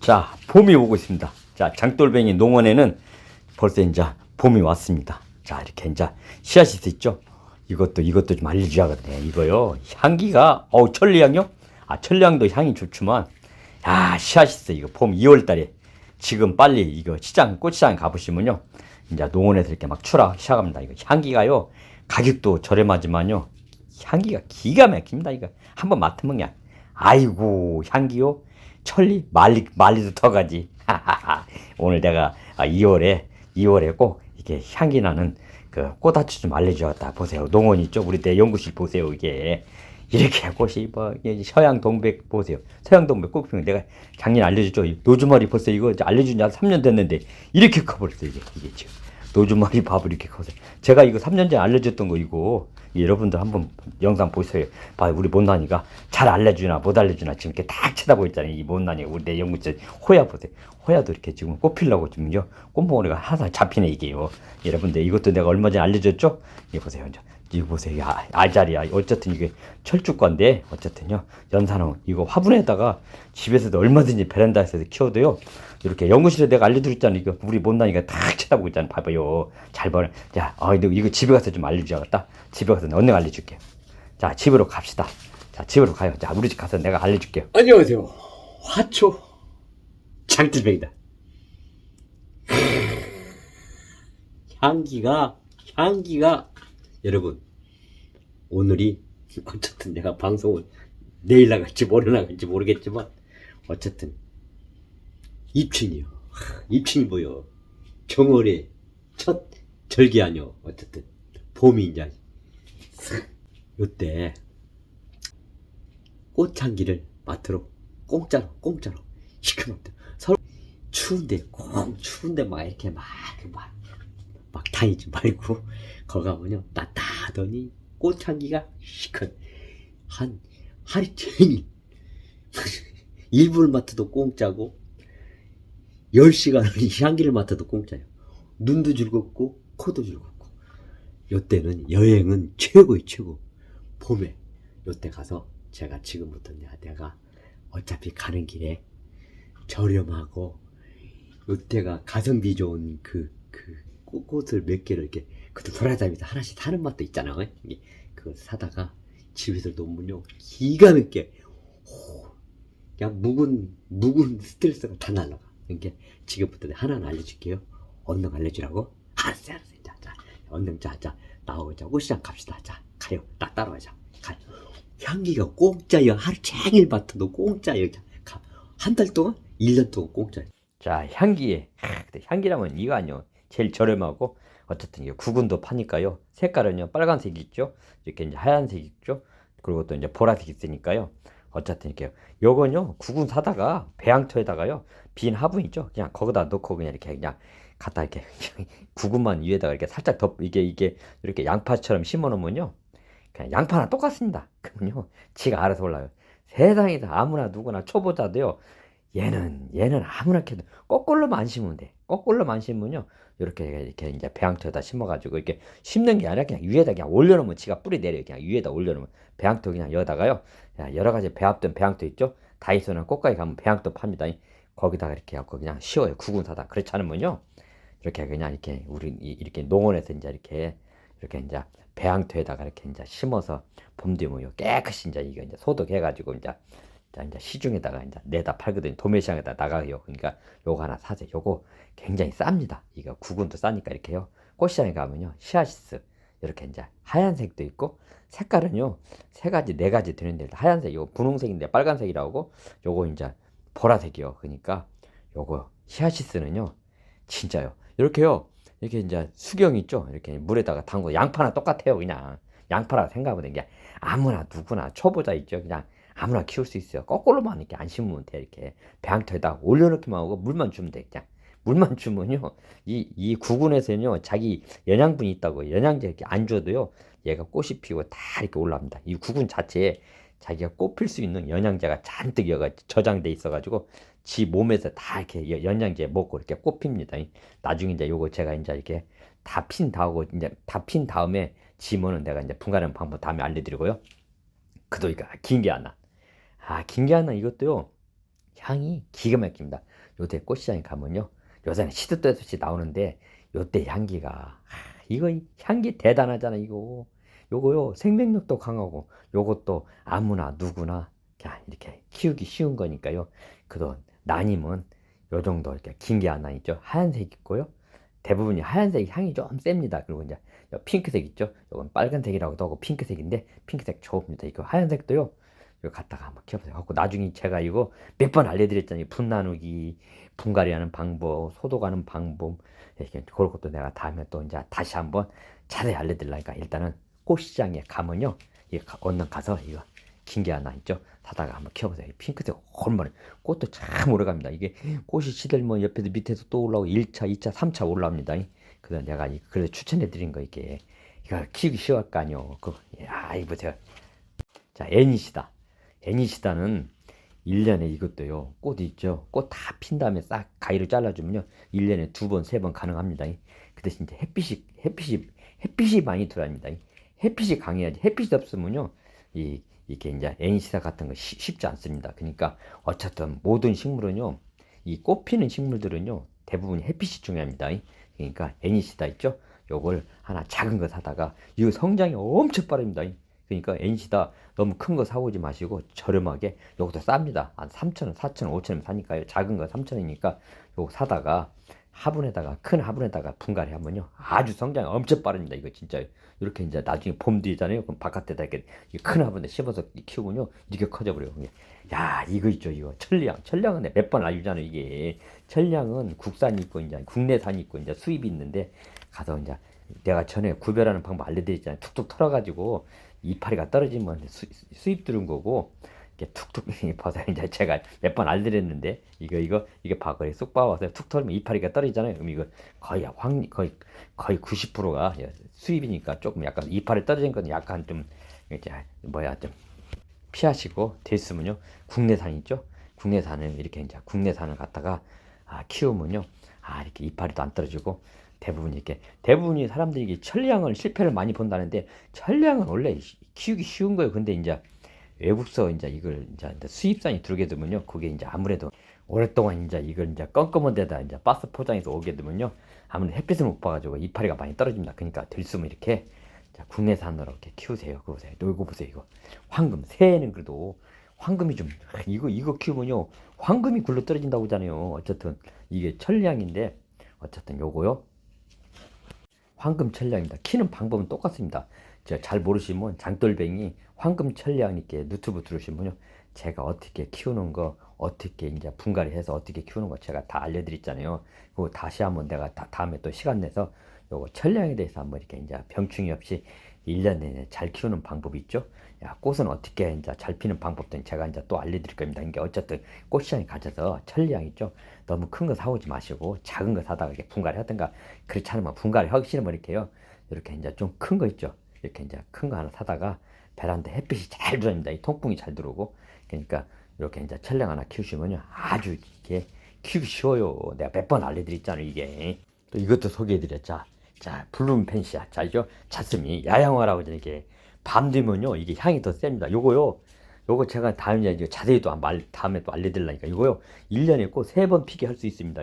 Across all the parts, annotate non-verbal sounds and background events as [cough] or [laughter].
자, 봄이 오고 있습니다. 자, 장돌뱅이 농원에는 벌써 이제 봄이 왔습니다. 자, 이렇게 이제 씨앗이 있죠? 이것도, 이것도 좀 알려줘야겠네. 이거요. 향기가, 어우, 천리향요? 아, 천리향도 향이 좋지만, 야, 씨앗이. 이거 봄 2월 달에. 지금 빨리 이거 시장, 꽃시장 가보시면요. 이제 농원에서 이렇게 막 출하 시작합니다. 이거 향기가요. 가격도 저렴하지만요. 향기가 기가 막힙니다. 이거 한번 맡으면 그냥 아이고 향기요. 천리 말리 말리도 더 가지. 오늘 내가 2월에 2월에 꼭 이게 향기 나는 그 꽃아치 좀 알려주었다 보세요. 농원 있죠? 우리 내 연구실 보세요. 이게 이렇게 꽃이 뭐 서양 동백 보세요. 서양 동백 꽃 피면 내가 작년 알려줬죠. 노주머리 벌써 이거 알려준 지한 3년 됐는데 이렇게 커버렸어 이게 이게 지금 노주머리 밥을 이렇게 커서 제가 이거 3년 전에 알려줬던 거 이거 여러분들 한번 영상 보세요. 봐 우리 못난이가 잘 알려주나 못 알려주나 지금 이렇게 딱 쳐다보고 있잖아요. 이 못난이 우리 내 연구실 호야 보세요. 호야도 이렇게 지금 꽃 피려고 지금요 꽃봉오리가 하나 잡히네 이게요. 여러분들 이것도 내가 얼마 전에 알려줬죠? 이거 보세요. 이거 보세요. 아- 알자리야. 어쨌든 이게 철쭉과인데 어쨌든요. 연산호 이거 화분에다가 집에서도 얼마든지 베란다에서 키워도요. 이렇게 연구실에 내가 알려드렸잖아. 이거 우리 못난이가 탁 쳐다보고 있잖아. 봐봐요. 잘 봐. 자, 아, 이거, 이거 집에 가서 좀 알려줘야겠다. 집에 가서 언능 알려줄게요. 자, 집으로 갑시다. 자, 집으로 가요. 자, 우리 집 가서 내가 알려줄게요. 안녕하세요. 화초 장들뱅이다. [laughs] 향기가 향기가 여러분 오늘이 어쨌든 내가 방송을 내일 나갈지 모레 나갈지 모르겠지만 어쨌든 입춘이요. 입춘이 뭐요? 정월의 첫 절기 아니요. 어쨌든 봄이 이제 요때 꽃향기를 맡으러 공짜로 공짜로 시커멓다 서로 추운데 꼭 추운데 막 이렇게 막 막 막 다니지 말고 [laughs] 거기 가면요 따뜻하더니 꽃향기가 시커 한 하루 종일 [laughs] 1분을 맡아도 공짜고 10시간을 [laughs] 향기를 맡아도 공짜예요 눈도 즐겁고 코도 즐겁고 요때는 여행은 최고의 최고 봄에 요때 가서 제가 지금부터 내가 어차피 가는 길에 저렴하고 요때가 가성비 좋은 그, 그 꽃- 꽃을 몇 개를 이렇게 그것도 돌아다니다 하나씩 사는 맛도 있잖아요. 이게 그거 사다가 집에서 놓으면요 기가 막히게 호, 그냥 묵은 묵은 스트레스가 다 날라가. 그러니까 지금부터 하나는 알려줄게요. 언능 알려주라고. 알았어, 알았어. 자, 자, 언능 자, 자 나오자 꽃시장 갑시다. 자, 가요. 나 따라가자. 가요. 향기가 공짜요. 하루 종일 맡아도 공짜요. 한달 동안, 1년 동안 공짜요. 자, 향기에. 향기라면 이거 아니요. 제일 저렴하고 어쨌든 이게 구근도 파니까요. 색깔은요. 빨간색 있죠. 이렇게 이제 하얀색 있죠. 그리고 또 이제 보라색 있으니까요. 어쨌든 이렇게 요건요. 구근 사다가 배양토에다가요. 빈 화분 있죠. 그냥 거기다 넣고 그냥 이렇게 그냥 갖다 이렇게 [laughs] 구근만 위에다가 이렇게 살짝 덮 이게 이게 이렇게 양파처럼 심어 놓으면요. 그냥 양파랑 똑같습니다. [laughs] 그러면요. 지가 알아서 올라요. 세상에서 아무나 누구나 초보자도요. 얘는 얘는 아무나 캐도 거꾸로만 안 심으면 돼. 거꾸로만 심으면요. 이렇게 이렇게 이제 배양토에다 심어가지고 이렇게 심는 게 아니라 그냥 위에다 그냥 올려놓으면 지가 뿌리 내려 요 그냥 위에다 올려놓으면 배양토 그냥 여다가요. 여러 가지 배합된 배양토 있죠. 다이소나 꽃가게 가면 배양토 팝니다. 거기다가 이렇게 하고 그냥 씌워요. 구분 사다. 그렇지 않으면요. 이렇게 그냥 이렇게 우리 이- 이렇게 농원에서 이제 이렇게 이렇게 이제 배양토에다가 이렇게 이제 심어서 봄 되면요. 깨끗이 이제 이거 이제 소독해가지고 이제 자 이제 시중에다가 이제 내다 팔거든요. 도매시장에다 나가요. 그러니까 요거 하나 사세요. 요거 굉장히 쌉니다. 이거 구근도 싸니까 이렇게요. 꽃시장에 가면요. 시아시스 이렇게 이제 하얀색도 있고 색깔은요. 세 가지 네 가지 되는데 하얀색 요 분홍색인데 빨간색이라고 요거 이제 보라색이요. 그러니까 요거 시아시스는요 진짜요. 이렇게요. 이렇게 이제 수경 있죠? 이렇게 물에다가 담고 양파나 똑같아요 그냥. 양파라 생각하면 이게 아무나 누구나 초보자 있죠? 그냥 아무나 키울 수 있어요. 거꾸로만 이렇게 안 심으면 돼 이렇게. 배양토에다 올려놓기만 하고 물만 주면 돼 그냥. 물만 주면요 이 이 구근에서는요 자기 영양분이 있다고 영양제 이렇게 안 줘도요 얘가 꽃이 피고 다 이렇게 올라옵니다. 이 구근 자체에 자기가 꽃필수 있는 영양제가 잔뜩 저장돼 있어가지고 지 몸에서 다 이렇게 여- 영양제 먹고 이렇게 꽃 핍니다 나중에 이제 요거 제가 이제 이렇게 다 핀 다고 이제 다 핀 다음에 지면은 내가 이제 분갈이하는 방법 다음에 알려드리고요. 그도 이거 긴게 하나. 아, 긴 게 하나 이것도요. 향이 기가 막힙니다. 요새 꽃시장에 가면요. 요새는 시도 때도 없이 나오는데 요때 향기가 아, 이거 향기 대단하잖아 이거. 요거요 생명력도 강하고 요것도 아무나 누구나 그냥 이렇게 키우기 쉬운 거니까요. 그도 난임은 요 정도 이렇게 긴 게 하나 있죠. 하얀색 있고요. 대부분이 하얀색 향이 좀 셉니다. 그리고 이제 요 핑크색 있죠. 요건 빨간색이라고도 하고 핑크색인데 핑크색 좋습니다. 이거 하얀색도요. 이거 갖다가 한번 키워보세요. 갖고 나중에 제가 이거 몇 번 알려드렸잖아요. 분 나누기, 분갈이하는 방법, 소독하는 방법 이렇게 그런 것도 내가 다음에 또 이제 다시 한번 자세히 알려드리려니까 일단은 꽃시장에 가면요. 이 얼른 가서 이거 긴 게 하나 있죠. 사다가 한번 키워보세요. 이 핑크색 얼마나 꽃도 참 오래 갑니다. 이게 꽃이 시들면 옆에서 밑에서 또 올라오고 1차, 2차, 3차 올라옵니다. 그래서 내가 이- 그래서 추천해 드린 거 이게 이거 키우기 쉬울 거 아니요. 그, 야, 이거 보세요. 자, 애니시다. 애니시다는 1년에 이것도요. 꽃 있죠. 꽃 다 핀 다음에 싹 가위로 잘라주면요. 1년에 두 번, 세 번 가능합니다. 그 대신 이제 햇빛이, 햇빛이, 햇빛이 많이 들어갑니다. 햇빛이 강해야지. 햇빛이 없으면요. 이, 이게 이제 애니시다 같은 거 쉬- 쉽지 않습니다. 그러니까 어쨌든 모든 식물은요. 이 꽃 피는 식물들은요. 대부분 햇빛이 중요합니다. 그러니까 애니시다 있죠. 요걸 하나 작은 거 사다가 이거 성장이 엄청 빠릅니다. 그러니까 애니시다 너무 큰 거 사오지 마시고 저렴하게 요것도 쌉니다. 한 3,000원, 4,000원, 5,000원 사니까요. 작은 거 3,000원이니까 요거 사다가 화분에다가 큰 화분에다가 분갈이 하면요 아주 성장이 엄청 빠릅니다. 이거 진짜 이렇게 이제 나중에 봄 되잖아요. 그럼 바깥에다 이렇게 이큰 화분에 심어서 키우면요 이렇게 커져버려요. 이게. 야 이거 있죠 이거 천량 천량은 몇 번 알려잖아요 이게 천량은 국산이 있고 이제 국내산이 있고 이제 수입이 있는데 가서 이제 내가 전에 구별하는 방법 알려드렸잖아요. 툭툭 털어가지고 이파리가 떨어지면 수, 수입 들은 거고 이렇게 툭툭 [laughs] 이제 제가 몇 번 알려드렸는데 이거 이거 이게 바거리 쑥 빠와서 툭 털면 이파리가 떨어지잖아요. 그럼 이거 거의 황 거의 거의 90%가 수입이니까 조금 약간 이파리 떨어진 건 약간 좀 이제 뭐야 좀 피하시고 됐으면요 국내산 있죠 국내산을 이렇게 이제 국내산을 갖다가 아, 키우면요 아 이렇게 이파리도 안 떨어지고 대부분 이렇게 대부분이 사람들이 천량을 실패를 많이 본다는데 천량은 원래 키우기 쉬운 거예요 근데 이제 외국서 이제 이걸 이제 수입산이 들게 되면요 그게 이제 아무래도 오랫동안 이제 이걸 이제 껌껌한 데다 이제 박스 포장해서 오게 되면요 아무래도 햇빛을 못 봐가지고 이파리가 많이 떨어집니다 그러니까 들수면 이렇게 자, 국내산으로 이렇게 키우세요. 그거 보세요. 또 이거 보세요. 이거 황금 새해는 그래도 황금이 좀 이거 이거 키우면요 황금이 굴러 떨어진다고 하잖아요. 어쨌든 이게 천량인데 어쨌든 요거요 황금 천량입니다. 키는 방법은 똑같습니다. 제가 잘 모르시면 장돌뱅이 황금 천량 이렇게 유튜브 들으시면요 제가 어떻게 키우는 거 어떻게 이제 분갈이 해서 어떻게 키우는 거 제가 다 알려드렸잖아요. 그거 다시 한번 내가 다, 다음에 또 시간 내서 요거 천량에 대해서 한번 이렇게 이제 병충이 없이 1년 내내 잘 키우는 방법이 있죠. 야, 꽃은 어떻게 이제 잘 피는 방법도 제가 이제 또 알려드릴 겁니다. 이게 어쨌든 꽃시장에 가셔서 천량 있죠. 너무 큰 거 사오지 마시고 작은 거 사다가 이렇게 분갈이 하든가 그렇지 않으면 분갈이 하기 싫으면 이렇게요. 이렇게 이제 좀 큰 거 있죠. 이렇게 이제 큰 거 하나 사다가 베란다 햇빛이 잘 들어옵니다. 이 통풍이 잘 들어오고 그러니까 이렇게 이제 천량 하나 키우시면요 아주 이렇게 키우기 쉬워요. 내가 몇 번 알려드렸잖아요. 이게 또 이것도 소개해드렸자. 자, 블룸 펜시아. 자, 이죠? 자스미, 야양화라고 이렇게 밤 되면요, 이게 향이 더 셉니다. 요거요, 요거 제가 다음에 이제 자세히 또 말, 다음에 또 알려드리려니까. 이거요, 1년에 꼭 세 번 피게 할 수 있습니다.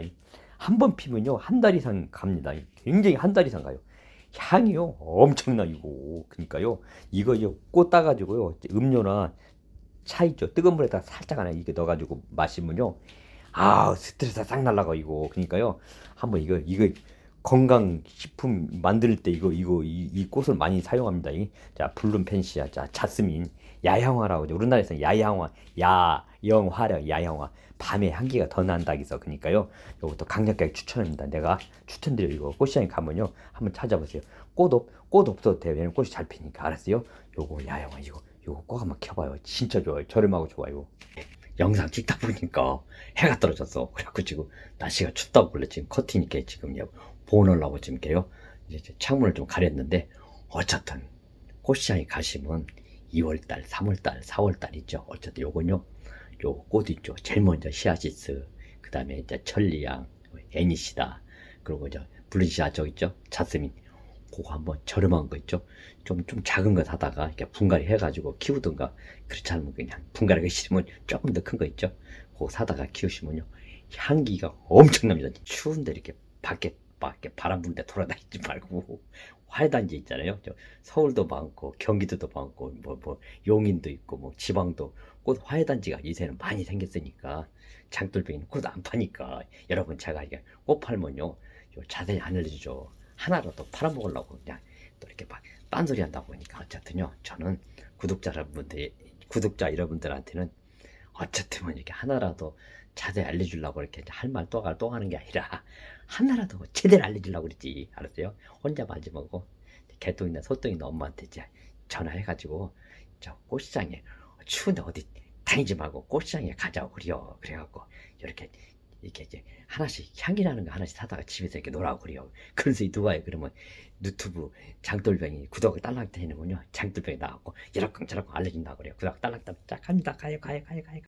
한 번 피면요, 한 달 이상 갑니다. 굉장히 한 달 이상 가요. 향이요, 엄청나, 이거. 그니까요, 이거요, 꽃 따가지고요, 음료나 차 있죠. 뜨거운 물에다 살짝 하나 이게 넣어가지고 마시면요, 아 스트레스 싹 날라가, 이거. 그니까요, 한번 이거, 이거, 건강식품 만들 때 이거 이거 이, 이 꽃을 많이 사용합니다. 이. 자 블룸 펜시아, 자 자스민, 야영화라고 하죠. 우리나라에서는 야영화, 야영화려 야영화. 밤에 향기가 더 난다 해서 그러니까요. 이것도 강력하게 추천합니다. 내가 추천드려 이거 꽃시장에 가면요 한번 찾아보세요. 꽃 없, 꽃 없어도 돼요. 왜냐면 꽃이 잘 피니까 알았어요. 요거 야영화 이거 요거 꼭 한번 켜봐요. 진짜 좋아요. 저렴하고 좋아요. 영상 찍다 보니까 해가 떨어졌어. 그래갖고 지금 날씨가 춥다고 원래 지금 커튼 이렇게 지금 보너라고 지금 이렇게요. 이제 창문을 좀 가렸는데 어쨌든 꽃시장에 가시면 2월달, 3월달, 4월달 있죠. 어쨌든 요건요. 요 꽃 있죠. 제일 먼저 시아시스, 그 다음에 이제 천리양, 애니시다, 그리고 저 블루시아 저 있죠. 자스민. 그거 한번 저렴한 거 있죠. 좀, 좀 작은 거 사다가 이렇게 분갈이 해가지고 키우든가 그렇지 않으면 그냥 분갈이가 싫으면 조금 더 큰 거 있죠. 그거 사다가 키우시면요 향기가 엄청납니다. 추운데 이렇게 밖에 밖에 바람 부는데 돌아다니지 말고 [laughs] 화훼단지 있잖아요. 저 서울도 많고 경기도도 많고 뭐뭐 용인도 있고 뭐 지방도 꽃 화훼단지가 요새는 많이 생겼으니까 장돌뱅이는 꽃 안 파니까 여러분 제가 이게 꽃 팔면요 요 자세히 안 알려주죠. 하나라도 팔아먹으려고 그냥 또 이렇게 막 딴소리 한다고 하니까 어쨌든요 저는 구독자 여러분들 구독자 여러분들한테는 어쨌든 이렇게 하나라도 자세히 알려주려고 이렇게 할 말또또 하는 게 아니라 하나라도 제대로 알려주려고 그랬지. 알았어요? 혼자 마지 말고. 개똥이나 소똥이나 엄마한테 전화해가지고 저 꽃시장에 추운데 어디 다니지 말고 꽃시장에 가자고 그래요. 그래갖고 이렇게 이렇게 이제 하나씩 향기 나는 거 하나씩 사다가 집에서 이렇게 놀라고 그래요. 그래서 이 누가 해 그러면 유튜브 장돌뱅이 구독을 딸랑 되는군요. 장돌뱅이 나왔고 저렇게 알려준다고 그래요. 구독 딸랑 딸랑 짝 합니다. 가요 가요 가요 가요